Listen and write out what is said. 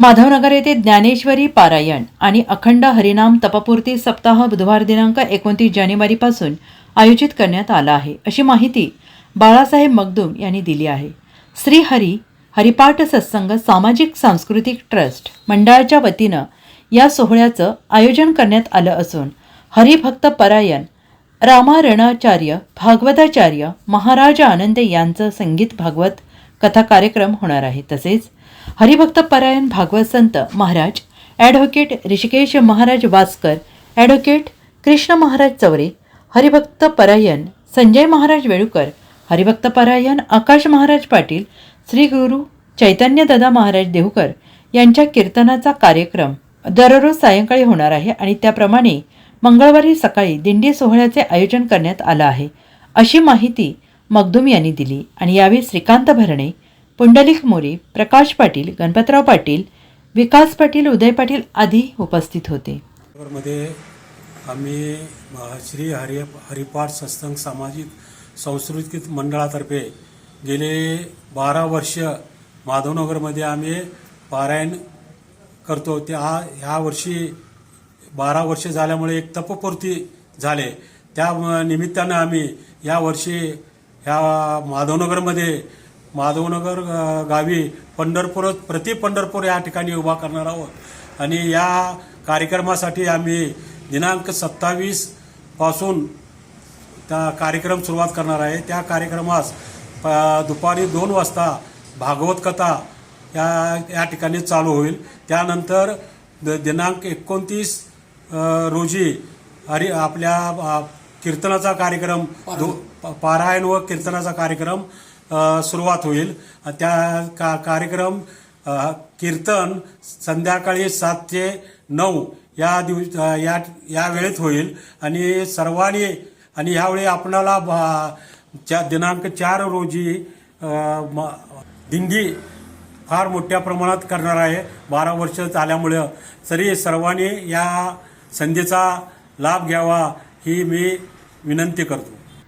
माधवनगर येथे ज्ञानेश्वरी पारायण आणि अखंड हरिनाम तपपूर्ती सप्ताह बुधवार दिनांक एकोणतीस जानेवारीपासून आयोजित करण्यात आला आहे. अशी माहिती बाळासाहेब मगदूम यांनी दिली आहे. श्री हरी हरिपाठ सत्संग सामाजिक सांस्कृतिक ट्रस्ट मंडळाच्या वतीनं या सोहळ्याचं आयोजन करण्यात आलं असून हरिभक्त परायण रामारणाचार्य भागवताचार्य महाराज आनंदे यांचं संगीत भागवत कथा कार्यक्रम होणार आहे. तसेच हरिभक्त परायण भागवत संत महाराज ॲडव्होकेट ऋषिकेश महाराज वासकर ॲडव्होकेट कृष्ण महाराज चौरे हरिभक्त परायण संजय महाराज वेळुकर हरिभक्त परायण आकाश महाराज पाटील श्री गुरु चैतन्यदादा महाराज देहूकर यांच्या कीर्तनाचा कार्यक्रम दररोज सायंकाळी होणार आहे आणि त्याप्रमाणे मंगळवारी सकाळी दिंडी सोहळ्याचे आयोजन करण्यात आलं आहे. अशी माहिती मगदुम यांनी दिली आणि यावेळी श्रीकांत भरणे पुंडलिक मोरे प्रकाश पाटील गणपतराव पाटील विकास पाटील उदय पाटील आदी उपस्थित होते. मध्ये आम्ही श्री हरि हरिपाठ सत्संग सामाजिक सांस्कृतिक मंडळातर्फे गेले बारा वर्ष माधवनगरमध्ये आम्ही पारायण करतो. त्या ह्या वर्षी बारा वर्ष झाल्यामुळे एक तपपूर्ती झाले. त्या निमित्तानं आम्ही या वर्षी ह्या माधवनगरमध्ये माधवनगर गावी पंढरपूर प्रति पंढरपूर या ठिकाणी उभा करणार आहोत. आणि या कार्यक्रमासाठी आम्ही दिनांक सत्तावीसपासून त्या कार्यक्रम सुरुवात करणार आहे. त्या कार्यक्रमास प- दुपारी दोन वाजता भागवत कथा या या ठिकाणी चालू होईल. त्यानंतर द- दिनांक एकोणतीस रोजी हरी आपल्या कीर्तनाचा कार्यक्रम दो- पारायण व कीर्तनाचा कार्यक्रम सुरुवात होईल. त्या का कार्यक्रम कीर्तन संध्याकाळी सात ते नऊ या दिवस या या वेळेत होईल. आणि सर्वांनी आणि ह्यावेळी आपणाला ब- च्या दिनांक चार रोजी म- दिंडी फार मोठ्या प्रमाणात करणार आहे. बारा वर्ष झाल्यामुळं. तरी सर्वांनी या संधीचा लाभ घ्यावा ही मी विनंती करतो.